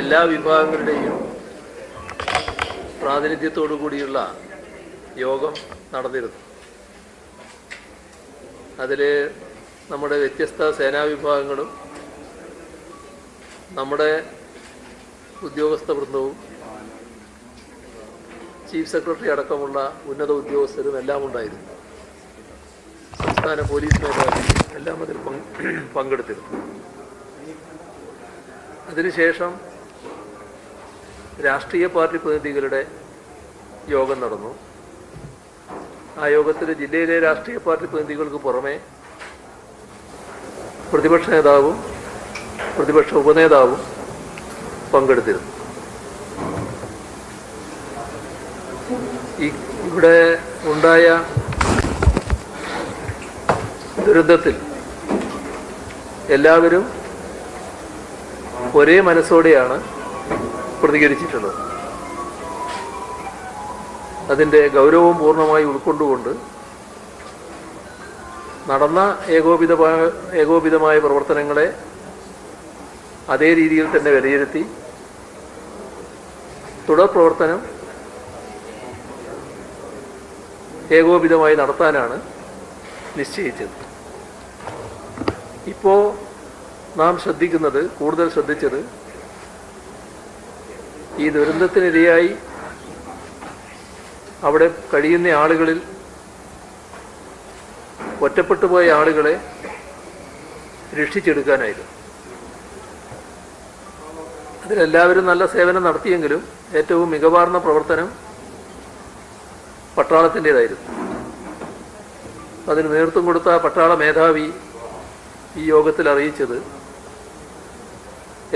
എല്ലാ വിഭാഗങ്ങളുടെയും പ്രാതിനിധ്യത്തോടു കൂടിയുള്ള യോഗം നടന്നിരുന്നു. അതിൽ നമ്മുടെ വ്യത്യസ്ത സേനാ വിഭാഗങ്ങളും നമ്മുടെ ഉദ്യോഗസ്ഥ വൃന്ദവും ചീഫ് സെക്രട്ടറി അടക്കമുള്ള ഉന്നത ഉദ്യോഗസ്ഥരും എല്ലാം ഉണ്ടായിരുന്നു. സംസ്ഥാന പോലീസ് മേധാവി എല്ലാം അതിൽ പങ്ക് പങ്കെടുത്തിരുന്നു. അതിനുശേഷം രാഷ്ട്രീയ പാർട്ടി പ്രതിനിധികളുടെ യോഗം നടന്നു. ആ യോഗത്തിൽ ജില്ലയിലെ രാഷ്ട്രീയ പാർട്ടി പ്രതിനിധികൾക്ക് പുറമെ പ്രതിപക്ഷ നേതാവും പ്രതിപക്ഷ ഉപനേതാവും പങ്കെടുത്തിരുന്നു. ഇവിടെ ഉണ്ടായ ദുരന്തത്തിൽ എല്ലാവരും ഒരേ മനസ്സോടെയാണ് പ്രതികരിച്ചിട്ടുള്ളത് അതിന്റെ ഗൗരവം പൂർണമായി ഉൾക്കൊണ്ടുകൊണ്ട് നടന്ന ഏകോപിതമായ ഏകോപിതമായ പ്രവർത്തനങ്ങളെ അതേ രീതിയിൽ തന്നെ വിലയിരുത്തി തുടർ പ്രവർത്തനം ഏകോപിതമായി നടത്താനാണ് നിശ്ചയിച്ചത്. ഇപ്പോൾ നാം ശ്രദ്ധിക്കുന്നത് കൂടുതൽ ശ്രദ്ധിച്ചത് ഈ ദുരന്തത്തിനിരയായി അവിടെ കഴിയുന്ന ആളുകളിൽ ഒറ്റപ്പെട്ടു പോയ ആളുകളെ രക്ഷിച്ചെടുക്കാനായിരുന്നു. അതിലെല്ലാവരും നല്ല സേവനം നടത്തിയെങ്കിലും ഏറ്റവും മികവാർന്ന പ്രവർത്തനം പട്ടാളത്തിന്റെതായിരുന്നു. അതിന് നേതൃത്വം കൊടുത്ത പട്ടാള മേധാവി ഈ യോഗത്തിൽ അറിയിച്ചത്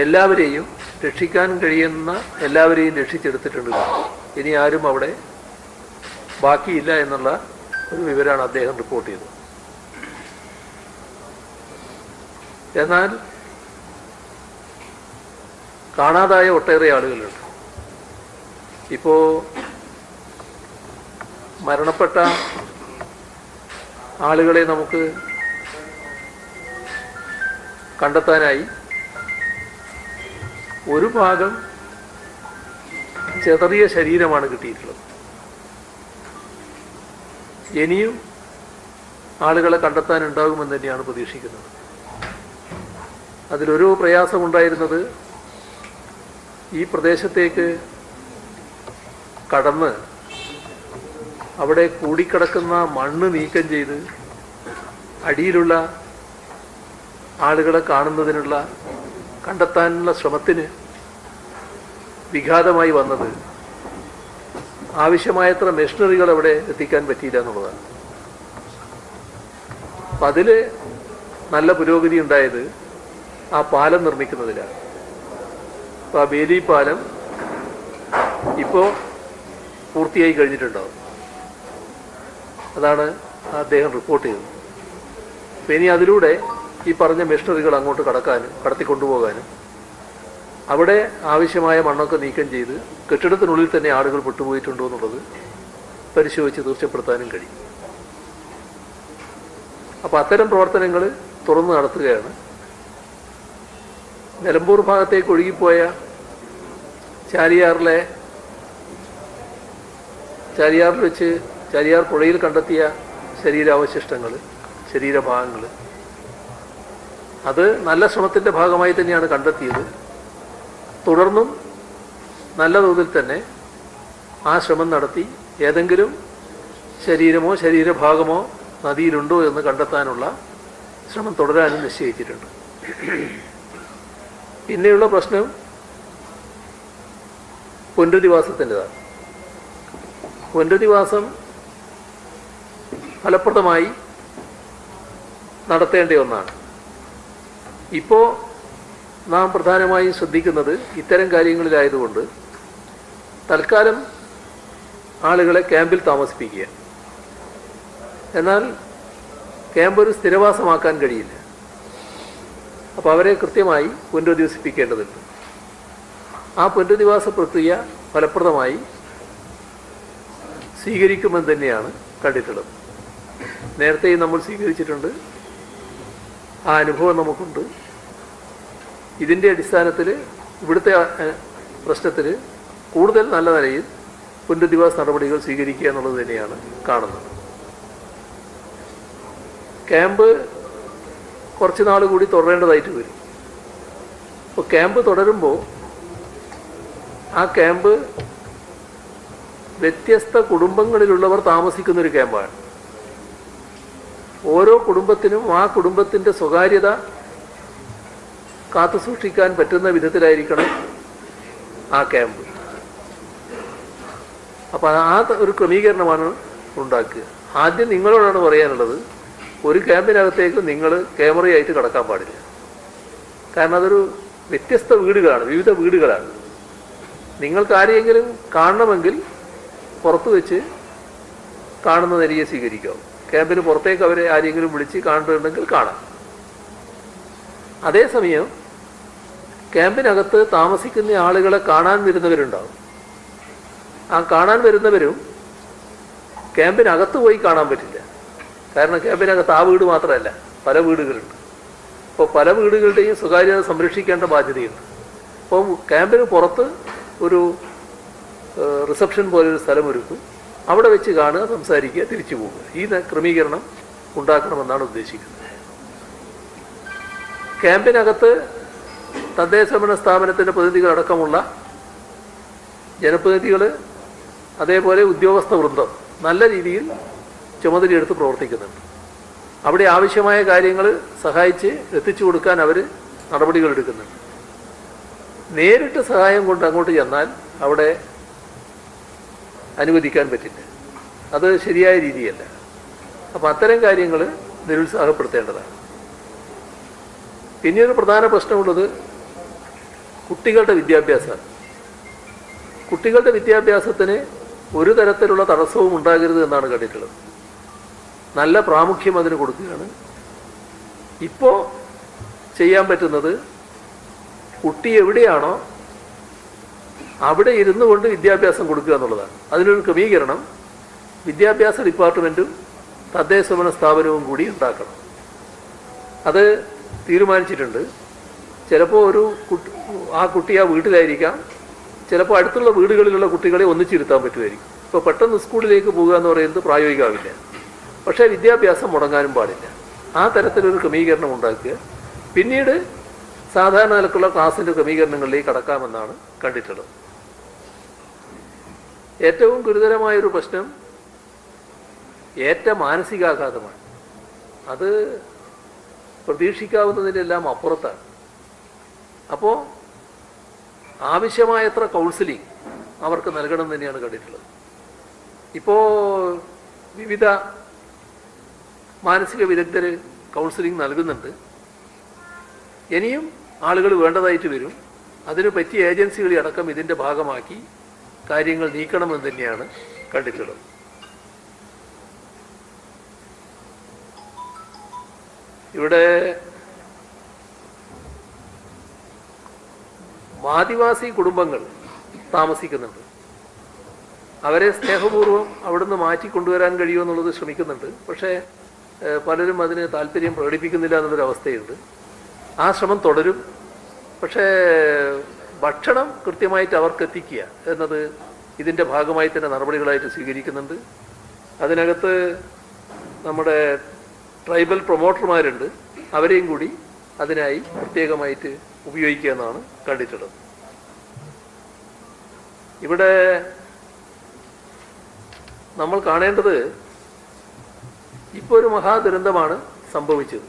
എല്ലാവരെയും രക്ഷിക്കാൻ കഴിയുന്ന എല്ലാവരെയും രക്ഷിച്ചെടുത്തിട്ടുണ്ട്. ഇനി ആരും അവിടെ ബാക്കിയില്ല എന്നുള്ള ഒരു വിവരമാണ് അദ്ദേഹം റിപ്പോർട്ട് ചെയ്തത്. എന്നാൽ കാണാതായ ഒട്ടേറെ ആളുകളുണ്ട്. ഇപ്പോ മരണപ്പെട്ട ആളുകളെ നമുക്ക് കണ്ടെത്താനായി ഒരു ഭാഗം ചെതറിയ ശരീരമാണ് കിട്ടിയിട്ടുള്ളത്. ഇനിയും ആളുകളെ കണ്ടെത്താനുണ്ടാകുമെന്ന് തന്നെയാണ് പ്രതീക്ഷിക്കുന്നത്. അതിലൊരു പ്രയാസമുണ്ടായിരുന്നത് ഈ പ്രദേശത്തേക്ക് കടന്ന് അവിടെ കൂടിക്കിടക്കുന്ന മണ്ണ് നീക്കം ചെയ്ത് അടിയിലുള്ള ആളുകളെ കാണുന്നതിനുള്ള കണ്ടെത്താനുള്ള ശ്രമത്തിന് വിഘാതമായി വന്നത് ആവശ്യമായത്ര മെഷീനറികൾ അവിടെ എത്തിക്കാൻ പറ്റിയില്ല എന്നുള്ളതാണ്. അപ്പം അതിൽ നല്ല പുരോഗതി ഉണ്ടായത് ആ പാലം നിർമ്മിക്കുന്നതിലാണ്. അപ്പോൾ ആ ബേലി പാലം ഇപ്പോൾ പൂർത്തിയായി കഴിഞ്ഞിട്ടുണ്ടാവും. അതാണ് അദ്ദേഹം റിപ്പോർട്ട് ചെയ്തത് അപ്പം ഇനി അതിലൂടെ ഈ പറഞ്ഞ മെഷീനറികൾ അങ്ങോട്ട് കടക്കാനും കടത്തിക്കൊണ്ടുപോകാനും അവിടെ ആവശ്യമായ മണ്ണൊക്കെ നീക്കം ചെയ്ത് കെട്ടിടത്തിനുള്ളിൽ തന്നെ ആളുകൾ പെട്ടുപോയിട്ടുണ്ടോ എന്നുള്ളത് പരിശോധിച്ച് തീർച്ചപ്പെടുത്താനും കഴിയും. അപ്പോൾ അത്തരം പ്രവർത്തനങ്ങൾ തുറന്നു നടത്തുകയാണ്. നിലമ്പൂർ ഭാഗത്തേക്ക് ഒഴുകിപ്പോയ ചാലിയാറിലെ ചാലിയാറിൽ വെച്ച് ചാലിയാർ പുഴയിൽ കണ്ടെത്തിയ ശരീരാവശിഷ്ടങ്ങൾ ശരീരഭാഗങ്ങൾ അത് നല്ല ശ്രമത്തിന്റെ ഭാഗമായി തന്നെയാണ് കണ്ടെത്തിയത്. തുടർന്നും നല്ല തോതിൽ തന്നെ ആ ശ്രമം നടത്തി ഏതെങ്കിലും ശരീരമോ ശരീരഭാഗമോ നദിയിലുണ്ടോ എന്ന് കണ്ടെത്താനുള്ള ശ്രമം തുടരാനും നിശ്ചയിച്ചിട്ടുണ്ട്. പിന്നെയുള്ള പ്രശ്നം പുനരധിവാസത്തിന്റെതാണ്. പുനരധിവാസം ഫലപ്രദമായി നടത്തേണ്ട ഒന്നാണ്. ഇപ്പോൾ നാം പ്രധാനമായും ശ്രദ്ധിക്കുന്നത് ഇത്തരം കാര്യങ്ങളിലായതുകൊണ്ട് തൽക്കാലം ആളുകളെ ക്യാമ്പിൽ താമസിപ്പിക്കുക. എന്നാൽ ക്യാമ്പ് ഒരു സ്ഥിരവാസമാക്കാൻ കഴിയില്ല. അപ്പോൾ അവരെ കൃത്യമായി പുനരധിവസിപ്പിക്കേണ്ടതുണ്ട്. ആ പുനരധിവാസ പ്രക്രിയ ഫലപ്രദമായി സ്വീകരിക്കുമെന്ന് തന്നെയാണ് കണ്ടിട്ടുള്ളത്. നേരത്തെയും നമ്മൾ സ്വീകരിച്ചിട്ടുണ്ട്. ആ അനുഭവം നമുക്കുണ്ട്. ഇതിന്റെ അടിസ്ഥാനത്തിൽ ഇവിടുത്തെ പ്രശ്നത്തിൽ കൂടുതൽ നല്ല നിലയിൽ പുനരധിവാസ നടപടികൾ സ്വീകരിക്കുക എന്നുള്ളത് തന്നെയാണ് കാണുന്നത്. ക്യാമ്പ് കുറച്ച് നാൾ കൂടി തുടരേണ്ടതായിട്ട് വരും. അപ്പോൾ ക്യാമ്പ് തുടരുമ്പോൾ ആ ക്യാമ്പ് വ്യത്യസ്ത കുടുംബങ്ങളിലുള്ളവർ താമസിക്കുന്നൊരു ക്യാമ്പാണ്. ഓരോ കുടുംബത്തിനും ആ കുടുംബത്തിന്റെ സ്വകാര്യത കാത്തു സൂക്ഷിക്കാൻ പറ്റുന്ന വിധത്തിലായിരിക്കണം ആ ക്യാമ്പ്. അപ്പം ആ ഒരു ക്രമീകരണമാണ് ഉണ്ടാക്കുക. ആദ്യം നിങ്ങളോടാണ് പറയാനുള്ളത് ഒരു ക്യാമ്പിനകത്തേക്ക് നിങ്ങൾ ക്യാമറയായിട്ട് കടക്കാൻ പാടില്ല. കാരണം അതൊരു വ്യത്യസ്ത വീടുകളാണ് വിവിധ വീടുകളാണ്. നിങ്ങൾക്ക് ആരെയെങ്കിലും കാണണമെങ്കിൽ പുറത്തു വെച്ച് കാണുന്ന നിലയെ സ്വീകരിക്കാം. ക്യാമ്പിന് പുറത്തേക്ക് അവരെ ആരെങ്കിലും വിളിച്ച് കാണുന്നുണ്ടെങ്കിൽ കാണാം. അതേസമയം ക്യാമ്പിനകത്ത് താമസിക്കുന്ന ആളുകളെ കാണാൻ വരുന്നവരുണ്ടാവും. ആ കാണാൻ വരുന്നവരും ക്യാമ്പിനകത്ത് പോയി കാണാൻ പറ്റില്ല. കാരണം ക്യാമ്പിനകത്ത് ആ വീട് മാത്രമല്ല പല വീടുകളുണ്ട്. അപ്പോൾ പല വീടുകളുടെയും സ്വകാര്യത സംരക്ഷിക്കേണ്ട ബാധ്യതയുണ്ട്. അപ്പോൾ ക്യാമ്പിന് പുറത്ത് ഒരു റിസപ്ഷൻ പോലൊരു സ്ഥലം ഒരുക്കും അവിടെ വെച്ച് കാണുക സംസാരിക്കുക തിരിച്ചു പോവുക ഈ ക്രമീകരണം ഉണ്ടാക്കണമെന്നാണ് ഉദ്ദേശിക്കുന്നത്. ക്യാമ്പിനകത്ത് തദ്ദേശ ഭരണ സ്ഥാപനത്തിന്റെ പ്രതിനിധികളടക്കമുള്ള ജനപ്രതിനിധികൾ അതേപോലെ ഉദ്യോഗസ്ഥ വൃന്ദം നല്ല രീതിയിൽ ചുമതലയെടുത്ത് പ്രവർത്തിക്കുന്നുണ്ട്. അവിടെ ആവശ്യമായ കാര്യങ്ങൾ സഹായിച്ച് എത്തിച്ചു കൊടുക്കാൻ അവർ നടപടികൾ എടുക്കുന്നുണ്ട് നേരിട്ട് സഹായം കൊണ്ട് അങ്ങോട്ട് ചെന്നാൽ അവിടെ അനുവദിക്കാൻ പറ്റില്ല. അത് ശരിയായ രീതിയല്ല. അപ്പം അത്തരം കാര്യങ്ങൾ നിരുത്സാഹപ്പെടുത്തേണ്ടതാണ്. പിന്നെ ഒരു പ്രധാന പ്രശ്നമുള്ളത് കുട്ടികളുടെ വിദ്യാഭ്യാസമാണ്. കുട്ടികളുടെ വിദ്യാഭ്യാസത്തിന് ഒരു തരത്തിലുള്ള തടസ്സവും ഉണ്ടാകരുത് എന്നാണ് കണ്ടിട്ടുള്ളത്. നല്ല പ്രാമുഖ്യം അതിന് കൊടുക്കുകയാണ്. ഇപ്പോൾ ചെയ്യാൻ പറ്റുന്നത് കുട്ടി എവിടെയാണോ അവിടെ ഇരുന്നു കൊണ്ട് വിദ്യാഭ്യാസം കൊടുക്കുക എന്നുള്ളതാണ്. അതിനൊരു ക്രമീകരണം വിദ്യാഭ്യാസ ഡിപ്പാർട്ട്മെന്റും തദ്ദേശ ഭരണ സ്ഥാപനവും കൂടി ഉണ്ടാക്കണം. അത് തീരുമാനിച്ചിട്ടുണ്ട്. ചിലപ്പോൾ ഒരു കുട്ടി ആ കുട്ടി ആ വീട്ടിലായിരിക്കാം. ചിലപ്പോൾ അടുത്തുള്ള വീടുകളിലുള്ള കുട്ടികളെ ഒന്നിച്ചിരുത്താൻ പറ്റുമായിരിക്കും. ഇപ്പോൾ പെട്ടെന്ന് സ്കൂളിലേക്ക് പോകുക എന്ന് പറയുന്നത് പ്രായോഗികമാവില്ല. പക്ഷേ വിദ്യാഭ്യാസം മുടങ്ങാനും പാടില്ല. ആ തരത്തിലൊരു ക്രമീകരണം ഉണ്ടാക്കുക. പിന്നീട് സാധാരണ നിലക്കുള്ള ക്ലാസ്സിന്റെ ക്രമീകരണങ്ങളിലേക്ക് കടക്കാമെന്നാണ് കണ്ടിട്ടുള്ളത്. ഏറ്റവും ഗുരുതരമായൊരു പ്രശ്നം ഏറ്റ മാനസികാഘാതമാണ്. അത് പ്രതീക്ഷിക്കാവുന്നതിനെല്ലാം അപ്പുറത്താണ്. അപ്പോൾ ആവശ്യമായത്ര കൗൺസിലിംഗ് അവർക്ക് നൽകണം തന്നെയാണ് കണ്ടിട്ടുള്ളത്. ഇപ്പോൾ വിവിധ മാനസിക വിദഗ്ധർ കൗൺസിലിംഗ് നൽകുന്നുണ്ട്. ഇനിയും ആളുകൾ വേണ്ടതായിട്ട് വരും. അതിന് പറ്റിയ ഏജൻസികളെ അടക്കം ഇതിന്റെ ഭാഗമാക്കി കാര്യങ്ങൾ നീക്കണമെന്ന് തന്നെയാണ് കണ്ടിട്ടുള്ളത്. ഇവിടെ ആദിവാസി കുടുംബങ്ങൾ താമസിക്കുന്നുണ്ട്. അവരെ സ്നേഹപൂർവം അവിടുന്ന് മാറ്റിക്കൊണ്ടുവരാൻ കഴിയുമെന്നുള്ളത് ശ്രമിക്കുന്നുണ്ട്. പക്ഷേ പലരും അതിന് താല്പര്യം പ്രകടിപ്പിക്കുന്നില്ല എന്നുള്ളൊരു അവസ്ഥയുണ്ട് ആ ശ്രമം തുടരും. പക്ഷേ ഭക്ഷണം കൃത്യമായിട്ട് അവർക്ക് എത്തിക്കുക എന്നത് ഇതിന്റെ ഭാഗമായി തന്നെ നടപടികളായിട്ട് സ്വീകരിക്കുന്നുണ്ട്. അതിനകത്ത് നമ്മുടെ ട്രൈബൽ പ്രൊമോട്ടർമാരുണ്ട്. അവരെയും കൂടി അതിനായി പ്രത്യേകമായിട്ട് ഉപയോഗിക്കുക എന്നാണ് കണ്ടിട്ടുള്ളത്. ഇവിടെ നമ്മൾ കാണേണ്ടത് ഇപ്പോൾ ഒരു മഹാദുരന്തമാണ് സംഭവിച്ചത്.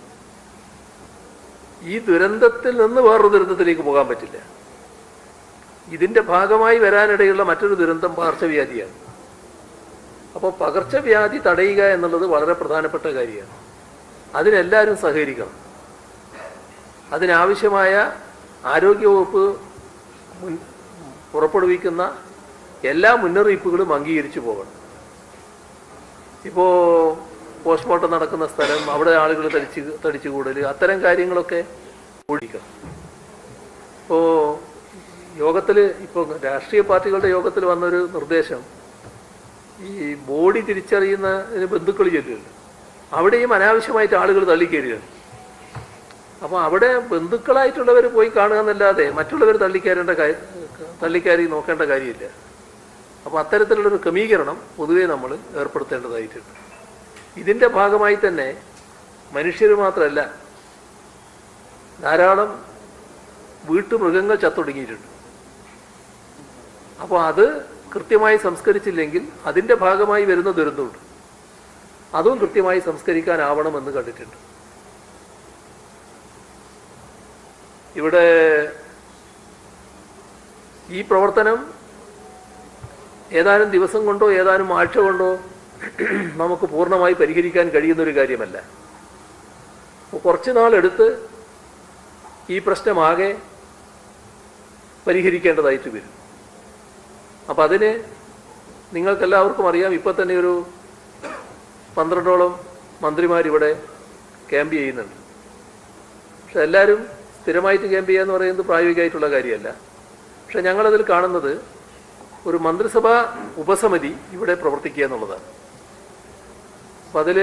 ഈ ദുരന്തത്തിൽ നിന്ന് വേറൊരു ദുരന്തത്തിലേക്ക് പോകാൻ പറ്റില്ല. ഇതിന്റെ ഭാഗമായി വരാനിടയുള്ള മറ്റൊരു ദുരന്തം പകർച്ചവ്യാധിയാണ് അപ്പോൾ പകർച്ചവ്യാധി തടയുക എന്നുള്ളത് വളരെ പ്രധാനപ്പെട്ട കാര്യമാണ്. അതിനെല്ലാവരും സഹകരിക്കണം. അതിനാവശ്യമായ ആരോഗ്യവകുപ്പ് മുൻ പുറപ്പെടുവിക്കുന്ന എല്ലാ മുന്നറിയിപ്പുകളും അംഗീകരിച്ചു പോകണം. ഇപ്പോൾ പോസ്റ്റ്മോർട്ടം നടക്കുന്ന സ്ഥലം അവിടെ ആളുകൾ തടിച്ച് തടിച്ചുകൂടൽ അത്തരം കാര്യങ്ങളൊക്കെ ഓടിക്കണം ഇപ്പോൾ യോഗത്തിൽ ഇപ്പോൾ രാഷ്ട്രീയ പാർട്ടികളുടെ യോഗത്തിൽ വന്നൊരു നിർദ്ദേശം. ഈ ബോഡി തിരിച്ചറിയുന്നതിന് ബന്ധുക്കൾ ചെല്ലുന്നുണ്ട് അവിടെയും അനാവശ്യമായിട്ട് ആളുകൾ തള്ളിക്കയറിയാണ് അപ്പോൾ അവിടെ ബന്ധുക്കളായിട്ടുള്ളവർ പോയി കാണുക എന്നല്ലാതെ മറ്റുള്ളവർ തള്ളിക്കയറേണ്ട തള്ളിക്കയറി നോക്കേണ്ട കാര്യമില്ല. അപ്പോൾ അത്തരത്തിലുള്ളൊരു ക്രമീകരണം പൊതുവെ നമ്മൾ ഏർപ്പെടുത്തേണ്ടതായിട്ടുണ്ട്. ഇതിന്റെ ഭാഗമായി തന്നെ മനുഷ്യർ മാത്രമല്ല ധാരാളം വീട്ടുമൃഗങ്ങൾ ചത്തൊടുങ്ങിയിട്ടുണ്ട്. അപ്പോൾ അത് കൃത്യമായി സംസ്കരിച്ചില്ലെങ്കിൽ അതിന്റെ ഭാഗമായി വരുന്ന ദുരന്തമുണ്ട്. അതും കൃത്യമായി സംസ്കരിക്കാനാവണമെന്ന് കണ്ടിട്ടുണ്ട്. ഇവിടെ ഈ പ്രവർത്തനം ഏതാനും ദിവസം കൊണ്ടോ ഏതാനും ആഴ്ച കൊണ്ടോ നമുക്ക് പൂർണമായി പരിഹരിക്കാൻ കഴിയുന്ന ഒരു കാര്യമല്ല കുറച്ച് നാളെടുത്ത് ഈ പ്രശ്നമാകെ പരിഹരിക്കേണ്ടതായിട്ട് വരും. അപ്പം അതിന് നിങ്ങൾക്കെല്ലാവർക്കും അറിയാം ഇപ്പം തന്നെ ഒരു പന്ത്രണ്ടോളം മന്ത്രിമാരിവിടെ ക്യാമ്പ് ചെയ്യുന്നുണ്ട്. പക്ഷെ എല്ലാവരും സ്ഥിരമായിട്ട് ക്യാമ്പ് ചെയ്യുക എന്ന് പറയുന്നത് പ്രായോഗികമായിട്ടുള്ള കാര്യമല്ല. പക്ഷെ ഞങ്ങളതിൽ കാണുന്നത് ഒരു മന്ത്രിസഭാ ഉപസമിതി ഇവിടെ പ്രവർത്തിക്കുക എന്നുള്ളതാണ്. അപ്പം അതിൽ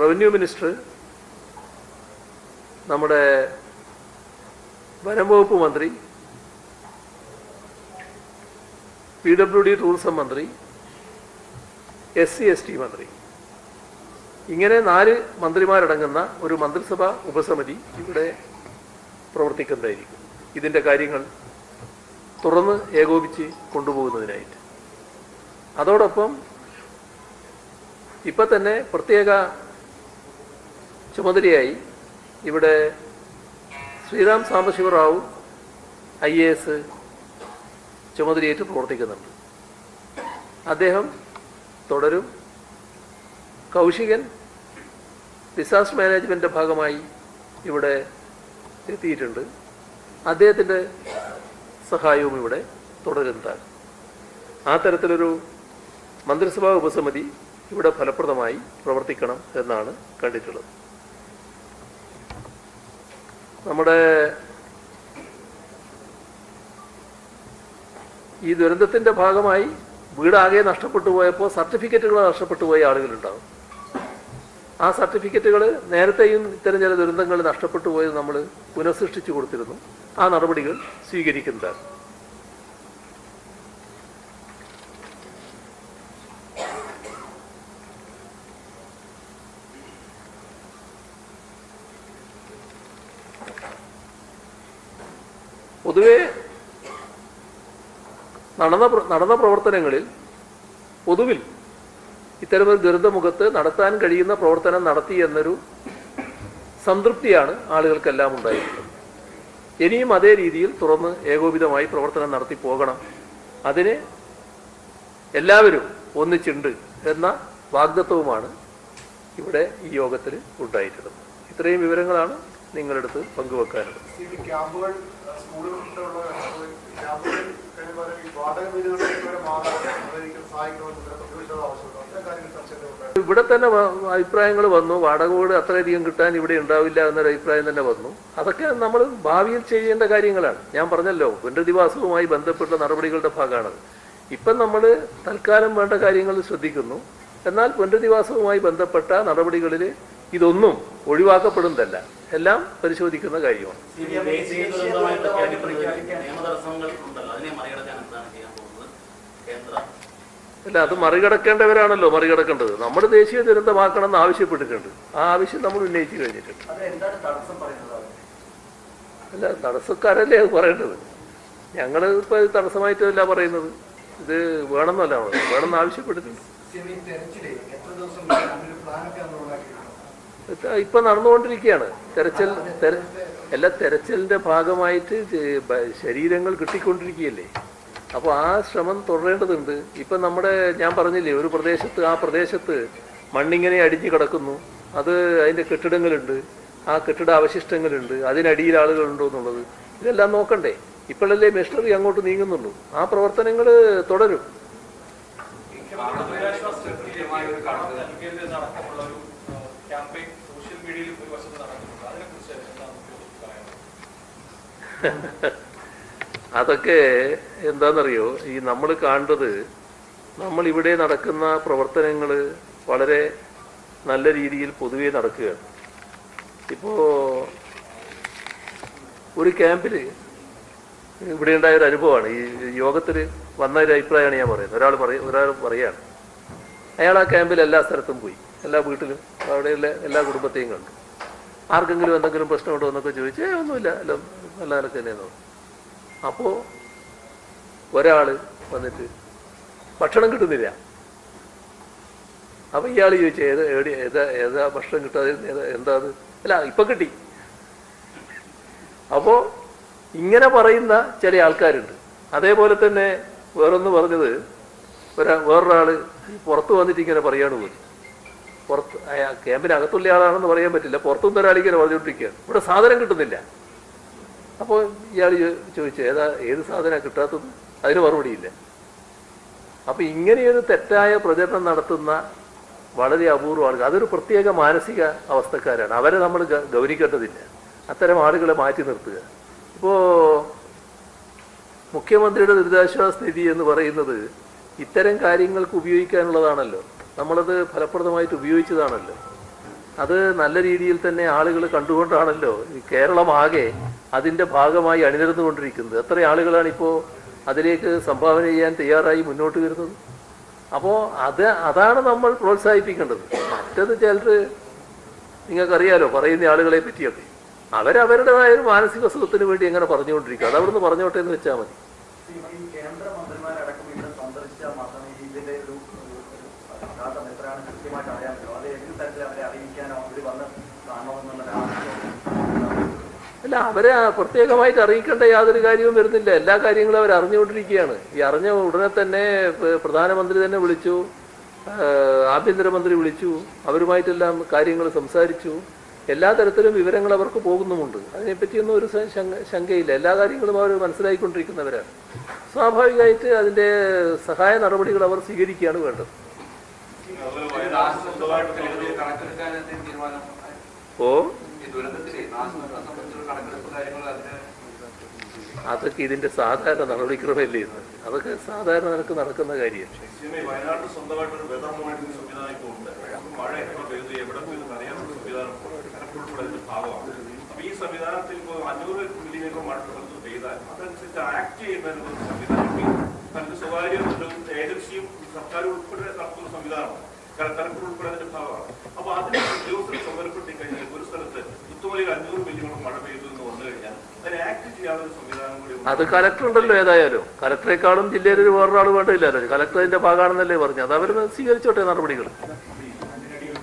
റവന്യൂ മിനിസ്റ്റർ നമ്മുടെ വനം വകുപ്പ് മന്ത്രി പി ഡബ്ല്യു ഡി ടൂറിസം മന്ത്രി എസ് സി എസ് ടി മന്ത്രി. ഇങ്ങനെ നാല് മന്ത്രിമാരടങ്ങുന്ന ഒരു മന്ത്രിസഭാ ഉപസമിതി ഇവിടെ പ്രവർത്തിക്കുന്നതായിരിക്കും. ഇതിന്റെ കാര്യങ്ങൾ തുറന്ന് ഏകോപിച്ച് കൊണ്ടുപോകുന്നതിനായിട്ട്. അതോടൊപ്പം ഇപ്പം തന്നെ പ്രത്യേക ചുമതലയായി ഇവിടെ Sriram Sambasivarao I A S ചുമതലയേറ്റ് പ്രവർത്തിക്കുന്നുണ്ട്. അദ്ദേഹം തുടരും. കൗശികൻ ഡിസാസ്റ്റർ മാനേജ്മെന്റിന്റെ ഭാഗമായി ഇവിടെ എത്തിയിട്ടുണ്ട്. അദ്ദേഹത്തിന്റെ സഹായവും ഇവിടെ തുടരുന്നതാണ്. ആ തരത്തിലൊരു മന്ത്രിസഭാ ഉപസമിതി ഇവിടെ ഫലപ്രദമായി പ്രവർത്തിക്കണം എന്നാണ് കണ്ടിട്ടുള്ളത്. നമ്മുടെ ഈ ദുരന്തത്തിന്റെ ഭാഗമായി വീടാകെ നഷ്ടപ്പെട്ടു പോയപ്പോൾ സർട്ടിഫിക്കറ്റുകൾ നഷ്ടപ്പെട്ടു പോയ ആളുകളുണ്ടാവും. ആ സർട്ടിഫിക്കറ്റുകൾ നേരത്തെയും ഇത്തരം ചില ദുരന്തങ്ങൾ നഷ്ടപ്പെട്ടു പോയത് നമ്മൾ പുനഃസൃഷ്ടിച്ചു കൊടുത്തിരുന്നു. ആ നടപടികൾ സ്വീകരിക്കുന്നതാണ് പൊതുവെ നടന്ന നടന്ന പ്രവർത്തനങ്ങളിൽ പൊതുവിൽ ഇത്തരമൊരു ദുരന്തമുഖത്ത് നടത്താൻ കഴിയുന്ന പ്രവർത്തനം നടത്തി എന്നൊരു സംതൃപ്തിയാണ് ആളുകൾക്കെല്ലാം ഉണ്ടായിട്ടുള്ളത് ഇനിയും അതേ രീതിയിൽ തുറന്ന് ഏകോപിതമായി പ്രവർത്തനം നടത്തി പോകണം. അതിന് എല്ലാവരും ഒന്നിച്ചുണ്ട് എന്ന വാഗ്ദത്വവുമാണ് ഇവിടെ ഈ യോഗത്തിൽ ഉണ്ടായിട്ടുള്ളത്. ഇത്രയും വിവരങ്ങളാണ് നിങ്ങളെടുത്ത് പങ്കുവെക്കാനുള്ളത്. ഇവിടെ തന്നെ അഭിപ്രായങ്ങൾ വന്നു. വാടക വീട് അത്രയധികം കിട്ടാൻ ഇവിടെ ഉണ്ടാവില്ല എന്നൊരു അഭിപ്രായം തന്നെ വന്നു. അതൊക്കെ നമ്മൾ ഭാവിയിൽ ചെയ്യേണ്ട കാര്യങ്ങളാണ്. ഞാൻ പറഞ്ഞല്ലോ പുനരധിവാസവുമായി ബന്ധപ്പെട്ട നടപടികളുടെ ഭാഗമാണത് ഇപ്പം നമ്മൾ തൽക്കാലം വേണ്ട കാര്യങ്ങൾ ശ്രദ്ധിക്കുന്നു. എന്നാൽ പുനരധിവാസവുമായി ബന്ധപ്പെട്ട നടപടികളിൽ ഇതൊന്നും ഒഴിവാക്കപ്പെടുന്നതല്ല. എല്ലാം പരിശോധിക്കുന്ന കാര്യമാണ്. അല്ല അത് മറികടക്കേണ്ടവരാണല്ലോ. മറികടക്കേണ്ടത്. നമ്മൾ ദേശീയ ദുരന്തമാക്കണം എന്ന് ആവശ്യപ്പെട്ടിട്ടുണ്ട്. ആ ആവശ്യം നമ്മൾ ഉന്നയിച്ചു കഴിഞ്ഞിട്ടുണ്ട്. അല്ല തടസ്സക്കാരല്ലേ അത് പറയേണ്ടത്? ഞങ്ങൾ ഇപ്പോൾ തടസ്സമായിട്ടല്ല പറയുന്നത്. ഇത് വേണമെന്നല്ല പറയുന്നത് വേണമെന്ന് ആവശ്യപ്പെട്ടിട്ടുണ്ട്. ഇപ്പം നടന്നുകൊണ്ടിരിക്കുകയാണ്. തെരച്ചിൽ അല്ല എല്ലാ തെരച്ചിലിന്റെ ഭാഗമായിട്ട് ശരീരങ്ങൾ കിട്ടിക്കൊണ്ടിരിക്കുകയല്ലേ? അപ്പോൾ ആ ശ്രമം തുടരേണ്ടതുണ്ട്. ഇപ്പൊ നമ്മുടെ ഞാൻ പറഞ്ഞില്ലേ ഒരു പ്രദേശത്ത് ആ പ്രദേശത്ത് മണ്ണിങ്ങനെ അടിഞ്ഞു കിടക്കുന്നു. അത് അതിന്റെ കെട്ടിടങ്ങളുണ്ട്. ആ കെട്ടിട അവശിഷ്ടങ്ങളുണ്ട്. അതിനടിയിൽ ആളുകളുണ്ടോ എന്നുള്ളത്. ഇതെല്ലാം നോക്കണ്ടേ? ഇപ്പോഴല്ലേ മെഷീനറി അങ്ങോട്ട് നീങ്ങുന്നുള്ളൂ. ആ പ്രവർത്തനങ്ങൾ തുടരും കൃത്യമായ ഒരു കണക്ക് നൽകിയതിൽ അടക്കമുള്ള ഒരു ക്യാമ്പയിൻ സോഷ്യൽ മീഡിയയിൽ ഒരു വശത്ത് നടക്കുന്നുണ്ട് അതിനെക്കുറിച്ച് എന്താണ് നിങ്ങൾക്ക് പറയാനുള്ളത് അതൊക്കെ എന്താണെന്നറിയോ ഈ നമ്മൾ കാണേണ്ടത് നമ്മൾ ഇവിടെ നടക്കുന്ന പ്രവർത്തനങ്ങൾ വളരെ നല്ല രീതിയിൽ പൊതുവെ നടക്കുകയാണ്. ഇപ്പോൾ ഒരു ക്യാമ്പിൽ ഇവിടെ ഉണ്ടായ ഒരു അനുഭവമാണ്. ഈ യോഗത്തിൽ വന്ന ഒരു അഭിപ്രായമാണ് ഞാൻ പറയുന്നത്. ഒരാൾ പറയും ഒരാൾ പറയുകയാണ് അയാൾ ആ ക്യാമ്പിൽ എല്ലാ സ്ഥലത്തും പോയി. എല്ലാ വീട്ടിലും അവിടെയുള്ള എല്ലാ കുടുംബത്തെയും കണ്ടു. ആർക്കെങ്കിലും എന്തെങ്കിലും പ്രശ്നമുണ്ടോ എന്നൊക്കെ ചോദിച്ചു ഏ ഒന്നുമില്ല. എല്ലാം നല്ല തന്നെ അപ്പോ ഒരാൾ അപ്പോൾ ഒരാൾ വന്നിട്ട് ഭക്ഷണം കിട്ടുന്നില്ല. അപ്പൊ ഇയാൾ ചോദിച്ചു ഏത് എവിടെ ഏതാ ഏതാ ഭക്ഷണം കിട്ടാതെ ഏതാ എന്താ അത് അല്ല ഇപ്പൊ കിട്ടി. അപ്പോ ഇങ്ങനെ പറയുന്ന ചില ആൾക്കാരുണ്ട്. അതേപോലെ തന്നെ വേറൊന്ന് പറഞ്ഞത് ഒരാ വേറൊരാൾ പുറത്ത് വന്നിട്ട് ഇങ്ങനെ പറയാണ് പോയി പുറത്ത് ക്യാമ്പിനകത്തുള്ള ആളാണെന്ന് പറയാൻ പറ്റില്ല. പുറത്തുനിന്ന് ഒരാൾ ഇങ്ങനെ പറഞ്ഞുകൊണ്ടിരിക്കുകയാണ്. ഇവിടെ സാധനം കിട്ടുന്നില്ല. അപ്പോൾ ഇയാൾ ചോദിച്ചു ഏതാ ഏത് സാധനമാണ് കിട്ടാത്തത്? അതിന് മറുപടിയില്ല. അപ്പം ഇങ്ങനെയൊരു തെറ്റായ പ്രചരണം നടത്തുന്ന വളരെ അപൂർവ ആളുകൾ അതൊരു പ്രത്യേക മാനസിക അവസ്ഥക്കാരാണ്. അവരെ നമ്മൾ ഗൗനിക്കേണ്ടതില്ല അത്തരം ആളുകളെ മാറ്റി നിർത്തുക. ഇപ്പോൾ മുഖ്യമന്ത്രിയുടെ ദുരിതാശ്വാസ നിധി എന്ന് പറയുന്നത് ഇത്തരം കാര്യങ്ങൾക്ക് ഉപയോഗിക്കാനുള്ളതാണല്ലോ. നമ്മളത് ഫലപ്രദമായിട്ട് ഉപയോഗിച്ചതാണല്ലോ. അത് നല്ല രീതിയിൽ തന്നെ ആളുകൾ കണ്ടുകൊണ്ടാണല്ലോ ഈ കേരളമാകെ അതിന്റെ ഭാഗമായി അണിനിരന്നുകൊണ്ടിരിക്കുന്നത്. എത്ര ആളുകളാണ് ഇപ്പോൾ അതിലേക്ക് സംഭാവന ചെയ്യാൻ തയ്യാറായി മുന്നോട്ട് വരുന്നത്? അപ്പോൾ അത് അതാണ് നമ്മൾ പ്രോത്സാഹിപ്പിക്കേണ്ടത്. മറ്റത് ചിലർ നിങ്ങൾക്കറിയാലോ പറയുന്ന ആളുകളെ പറ്റിയൊക്കെ. അവരവരുടേതായ ഒരു മാനസിക സുഖത്തിന് വേണ്ടി എങ്ങനെ പറഞ്ഞുകൊണ്ടിരിക്കുക അത് അവിടുന്ന് പറഞ്ഞോട്ടെ എന്ന് വെച്ചാൽ മതി ഈ കേന്ദ്രമന്ത്രിമാരടക്കം ഇവിടെ സന്ദർശിച്ചാൽ മാത്രമേ ഈ ഇതിന്റെ ഒരു ഒരു- ഒരു യഥാർത്ഥം എത്രയാണ് കൃത്യമായിട്ട് അറിയാൻ പറ്റും അത് ഏത് തരത്തിൽ അവരെ അറിയിക്കാനോ അവർ വന്ന് കാണണമെന്നുള്ള ഒരു ആവശ്യം അല്ല അവരെ പ്രത്യേകമായിട്ട് അറിയിക്കേണ്ട യാതൊരു കാര്യവും വരുന്നില്ല. എല്ലാ കാര്യങ്ങളും അവർ അറിഞ്ഞുകൊണ്ടിരിക്കുകയാണ്. ഈ അറിഞ്ഞ ഉടനെ തന്നെ പ്രധാനമന്ത്രി തന്നെ വിളിച്ചു ആഭ്യന്തരമന്ത്രി വിളിച്ചു അവരുമായിട്ടെല്ലാം കാര്യങ്ങൾ സംസാരിച്ചു. എല്ലാ തരത്തിലും വിവരങ്ങൾ അവർക്ക് പോകുന്നുമുണ്ട്. അതിനെപ്പറ്റിയൊന്നും ഒരു ശങ്കയില്ല. എല്ലാ കാര്യങ്ങളും അവർ മനസ്സിലാക്കിക്കൊണ്ടിരിക്കുന്നവരാണ് സ്വാഭാവികമായിട്ട് അതിന്റെ സഹായ നടപടികൾ അവർ സ്വീകരിക്കുകയാണ് വേണ്ടത്. ഓ ദുരന്തത്തിലെ നാശനഷ്ടം സംബന്ധിച്ചുള്ള കണക്കെടുപ്പ് കാര്യങ്ങൾ അതിന് അതൊക്കെ ഇതിന്റെ സാധാരണ നടപടിക്രമല്ലേ ഇത്? അതൊക്കെ സാധാരണ നിനക്ക് നടക്കുന്ന കാര്യം. സംവിധാനം സ്വകാര്യ ഏജൻസിയും സർക്കാർ ഉൾപ്പെടെ നടത്തുന്ന സംവിധാനമാണ്. കലക്ടർ ഉൾപ്പെടെ അതിന്റെ ഭാഗമാണ്. അപ്പൊ അതിന് ഉദ്യോഗസ്ഥർ ചുമതലപ്പെടുത്തി കഴിഞ്ഞാൽ ഒരു സ്ഥലത്ത് കുത്തുമലയിൽ അഞ്ഞൂറ് മില്ലിമീറ്റർ മഴ പെയ്തു എന്ന് വന്നു കഴിഞ്ഞാൽ അതിന് ആക്ട് ചെയ്യാവുന്ന സംവിധാനം കൂടി. അത് കലക്ടർ ഉണ്ടല്ലോ ഏതായാലും. കലക്ടറെക്കാളും ജില്ലയിൽ ഒരു വേറൊരാൾ വേണ്ടില്ലല്ലോ കലക്ടറിന്റെ ഭാഗമാണെന്നല്ലേ പറഞ്ഞു അത് അവർ സ്വീകരിച്ചോട്ടെ നടപടികൾ.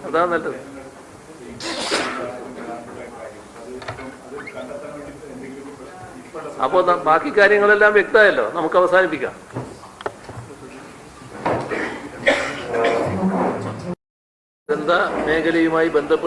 അതാ നല്ലത്. അപ്പോൾ ബാക്കി കാര്യങ്ങളെല്ലാം വ്യക്തമായല്ലോ. നമുക്ക് അവസാനിപ്പിക്കാം. ദുരന്ത മേഖലയുമായി ബന്ധപ്പെട്ട്